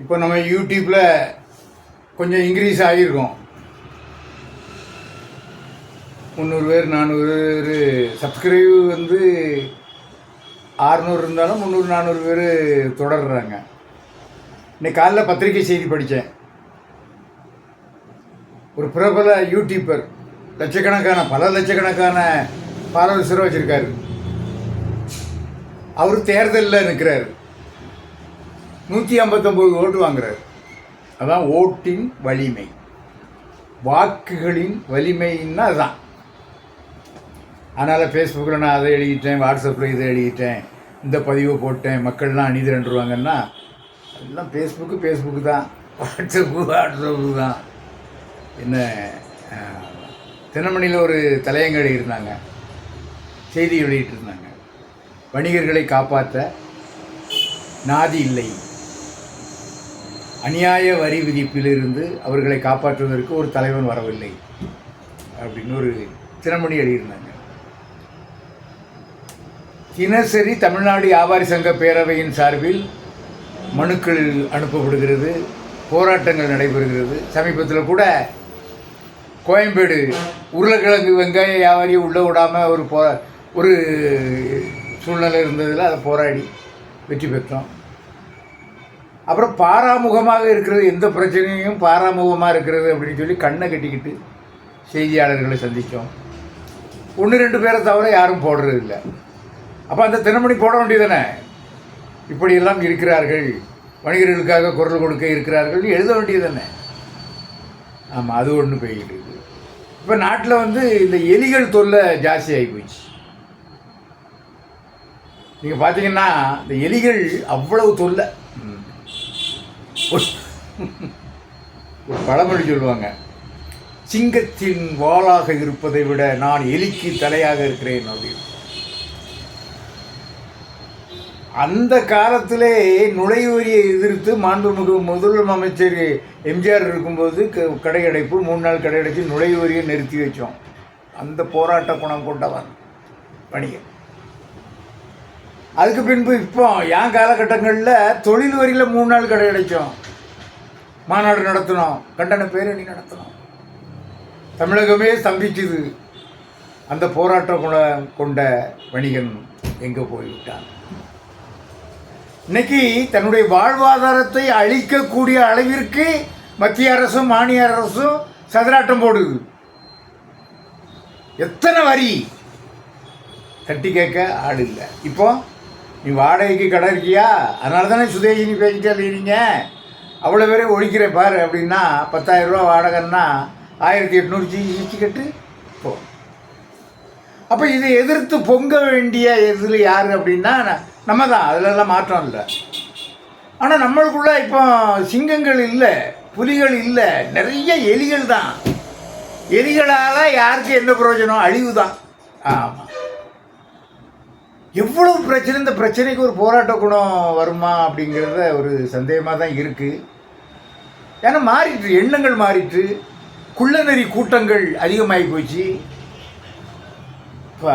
இப்போ நம்ம யூடியூப்பில் கொஞ்சம் இன்க்ரீஸ் ஆகியிருக்கோம். முந்நூறு பேர் நானூறு பேர் சப்ஸ்கிரைப் வந்து ஆறுநூறு இருந்தாலும் முந்நூறு நானூறு பேர் தொடர்றாங்க. இன்னைக்கு காலைல பத்திரிகை செய்தி படித்தேன். ஒரு பிரபல யூடியூப்பர் லட்சக்கணக்கான பல லட்சக்கணக்கான ஃபாலோவர்ஸரை வச்சுருக்காரு. அவர் தேர்தலில் நிற்கிறாரு நூற்றி ஐம்பத்தொம்போது ஓட்டு வாங்குறாரு. அதான் ஓட்டின் வலிமை. வாக்குகளின் வலிமைன்னா அதுதான் அதனால் ஃபேஸ்புக்கில் நான் அதை எழுதிட்டேன் வாட்ஸ்அப்பில் இதை எழுதிட்டேன் இந்த பதிவை போட்டேன் மக்கள்லாம் அணிதிரண்டுருவாங்கன்னா எல்லாம் ஃபேஸ்புக்கு ஃபேஸ்புக்கு தான். வாட்ஸ்அப்பு வாட்ஸ்அப்பு தான். என்ன தினமணியில் ஒரு தலையங்க எழுதியிருந்தாங்க செய்தி வெளியிட்டு இருந்தாங்க வணிகர்களை காப்பாற்ற நாதி இல்லை. அநியாய வரி விதிப்பிலிருந்து அவர்களை காப்பாற்றுவதற்கு ஒரு தலைவன் வரவில்லை அப்படின்னு ஒரு தினமணி எழுதியிருந்தாங்க. தினசரி தமிழ்நாடு வியாபாரி சங்க பேரவையின் சார்பில் மனுக்கள் அனுப்பப்படுகிறது போராட்டங்கள் நடைபெறுகிறது. சமீபத்தில் கூட கோயம்பேடு உருளைக்கிழங்கு வெங்காய வியாபாரியை உள்ளே விடாமல் ஒரு போ ஒரு சூழ்நிலை இருந்ததில் அதை போராடி வெற்றி பெற்றோம். அப்புறம் பாராமுகமாக இருக்கிறது எந்த பிரச்சனையும் பாராமுகமாக இருக்கிறது அப்படின்னு சொல்லி கண்ணை கட்டிக்கிட்டு செய்தியாளர்களை சந்தித்தோம் ஒன்று ரெண்டு பேரை தவிர யாரும் போடுறது இல்லை. அப்போ அந்த தினமணி போட வேண்டியதானே இப்படியெல்லாம் இருக்கிறார்கள். வணிகர்களுக்காக குரல் கொடுக்க இருக்கிறார்கள். எழுத வேண்டியதானே ஆமாம் அது ஒன்று போய்கிட்டு இருக்கு. இப்போ நாட்டில் வந்து இந்த எலிகள் தொல்லை ஜாஸ்தி ஆகி போச்சு. நீங்கள் பார்த்தீங்கன்னா இந்த எலிகள் அவ்வளவு தொல்லை. ஒரு ஒரு பழமொழி சொல்லுவாங்க. சிங்கத்தின் வாளாக இருப்பதை விட நான் எலிக்கு தலையாக இருக்கிறேன் அப்படின்னு. அந்த காலத்திலே நுழைவுரியை எதிர்த்து மாண்புமிகு முதல் அமைச்சர் எம்ஜிஆர் இருக்கும்போது க- மூணு நாள் கடை நுழைவுரியை நிறுத்தி வச்சோம். அந்த போராட்ட குணம் கொண்டவன் வணிகன் அதுக்கு பின்பு இப்போ என் காலகட்டங்களில் தொழில் வரியில் மூணு நாள் கடை கிடைக்கும் மாநாடு நடத்தினோம். கண்டன பேரணி நடத்தினோம். தமிழகமே ஸ்தம்பிச்சுது. அந்த போராட்ட குணம் கொண்ட வணிகன் எங்கே போய்விட்டான்? இன்னைக்கு தன்னுடைய வாழ்வாதாரத்தை அழிக்கக்கூடிய அளவிற்கு மத்திய அரசும் மாநில அரசும் சதுராட்டம் போடுது. எத்தனை வரி? தட்டி கேட்க ஆள் இல்லை. இப்போ நீ வாடகைக்கு கடை இருக்கியா? அதனால தானே சுதேசி நீ பேசிட்டே இருக்கிறீங்க. அவ்வளோ பேரே ஒழிக்கிறேன் பாரு அப்படின்னா பத்தாயிரம் ரூபா வாடகைன்னா ஆயிரத்தி எட்நூறு ஜிஎஸ்டி கட்டு. போ. அப்போ இதை எதிர்த்து பொங்க வேண்டிய எதில் யார் அப்படின்னா நம்ம தான் அதிலெல்லாம் மாற்றம் இல்லை. ஆனால் நம்மளுக்குள்ளே இப்போ சிங்கங்கள் இல்லை புலிகள் இல்லை நிறைய எலிகள் தான். எலிகளால் யாருக்கு என்ன பிரயோஜனம்? அழிவு தான் ஆமாம் எவ்வளவு பிரச்சனை? இந்த பிரச்சனைக்கு ஒரு போராட்ட குணம் வருமா அப்படிங்கிறத ஒரு சந்தேகமாக தான் இருக்குது ஏன்னா மாறிட்டு எண்ணங்கள் மாறிட்டு குள்ளநெறி கூட்டங்கள் அதிகமாகி போச்சு. இப்போ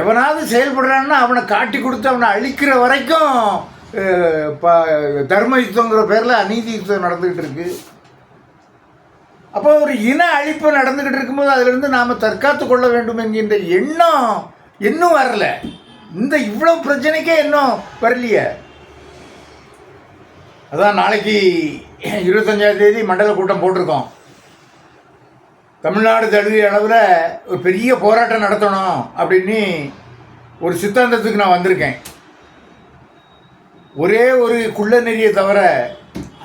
எவனாவது செயல்படுறான்னா அவனை காட்டி கொடுத்து அவனை அழிக்கிற வரைக்கும் இப்போ தர்ம யுத்தங்கிற பேரில் அநீதி யுத்தம் நடந்துக்கிட்டு இருக்கு. அப்போ ஒரு இன அழிப்பு நடந்துக்கிட்டு இருக்கும்போது அதிலிருந்து நாம் தற்காத்து கொள்ள வேண்டும் என்கின்ற எண்ணம் இன்னும் வரல. இந்த இவ்வளோ பிரச்சனைக்கே இன்னும் வரலையே? அதான் நாளைக்கு இருபத்தஞ்சாம் தேதி மண்டல கூட்டம் போட்டிருக்கோம். தமிழ்நாடு தழுவிய அளவில் ஒரு பெரிய போராட்டம் நடத்தணும் அப்படின்னு ஒரு சித்தாந்தத்துக்கு நான் வந்திருக்கேன். ஒரே ஒரு குள்ள நெறியை தவிர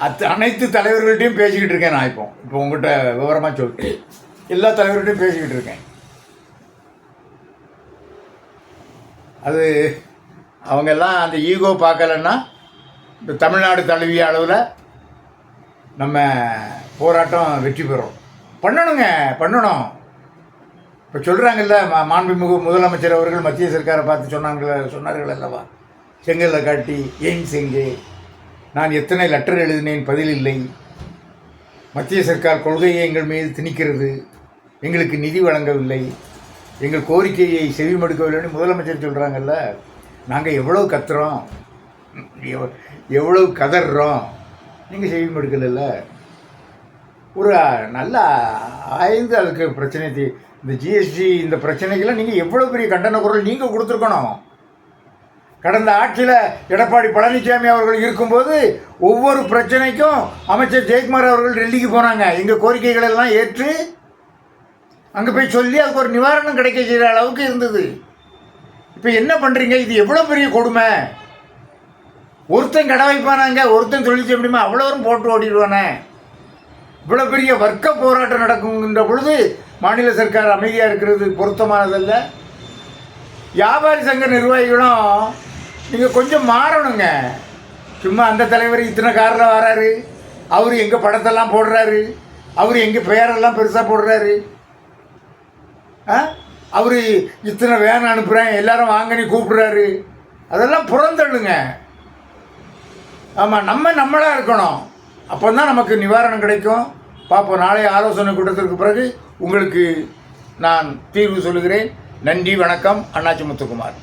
அத் அனைத்து தலைவர்கள்ட்டையும் பேசிக்கிட்டு இருக்கேன் நான் இப்போ. இப்போ உங்கள்கிட்ட விவரமாக சொல்லிட்டு எல்லா தலைவர்கள்ட்டையும் பேசிக்கிட்டு இருக்கேன். அது அவங்கெல்லாம் அந்த ஈகோ பார்க்கலன்னா இந்த தமிழ்நாடு தழுவிய அளவில் நம்ம போராட்டம் வெற்றி பெறும். பண்ணணுங்க பண்ணணும். இப்போ சொல்கிறாங்கல்ல மா மாண்புமிகு முதலமைச்சர் அவர்கள் மத்திய சர்க்காரை பார்த்து சொன்னாங்கள சொன்னார்கள் அல்லவா? செங்கல்ல காட்டி ஏன் செங்கே நான் எத்தனை லெட்டர் எழுதினேன் பதில் இல்லை. மத்திய சர்க்கார் கொள்கையை எங்கள் மீது திணிக்கிறது. எங்களுக்கு நிதி வழங்கவில்லை. எங்கள் கோரிக்கையை செவிமடுக்கவில்லைன்னு முதலமைச்சர் சொல்கிறாங்கல்ல நாங்கள் எவ்வளோ கத்துறோம் எவ் எவ்வளவு கதறோம் நீங்கள் செவிமடுக்கலைல்ல. ஒரு நல்ல ஆய்ந்து அதுக்கு பிரச்சனை தீ- இந்த ஜிஎஸ்டி இந்த பிரச்சனைக்கெல்லாம் நீங்கள் எவ்வளோ பெரிய கண்டன குரல் நீங்கள் கொடுத்துருக்கணும். கடந்த ஆட்சியில் எடப்பாடி பழனிசாமி அவர்கள் இருக்கும்போது ஒவ்வொரு பிரச்சனைக்கும் அமைச்சர் ஜெயக்குமார் அவர்கள் டெல்லிக்கு போனாங்க. எங்கள் கோரிக்கைகள் எல்லாம் ஏற்று அங்கே போய் சொல்லி அதுக்கு ஒரு நிவாரணம் கிடைக்க செய்கிற அளவுக்கு இருந்தது. இப்போ என்ன பண்ணுறீங்க இது எவ்வளோ பெரிய கொடுமை? ஒருத்தன் கடை வைப்பானாங்க ஒருத்தன் தொழில் செய்ய முடியுமா? அவ்வளோரும் போட்டு ஓடிடுவானே. இவ்வளோ பெரிய வர்க்க போராட்டம் நடக்குங்கிற பொழுது மாநில சர்க்கார் அமைதியாக இருக்கிறது பொருத்தமானதல்ல. வியாபாரி சங்க நிர்வாகிகளும் நீங்கள் கொஞ்சம் மாறணுங்க. சும்மா அந்த தலைவர் இத்தனை காரில் வராரு. அவர் எங்கள் படத்தெல்லாம் போடுறாரு. அவர் எங்கள் பெயரெல்லாம் பெருசாக போடுறாரு. அவர் இத்தனை வேன் அனுப்புகிறேன் எல்லாரும் வாங்கன்னு கூப்பிடுறாரு. அதெல்லாம் புறந்தள்ளுங்க. ஆமாம் நம்ம நம்மளாக இருக்கணும். அப்போ தான் நமக்கு நிவாரணம் கிடைக்கும். பார்ப்போம் நாளை ஆலோசனை கூட்டத்திற்கு பிறகு உங்களுக்கு நான் தீர்வு சொல்லுகிறேன். நன்றி வணக்கம். அண்ணாச்சி முத்துக்குமார்.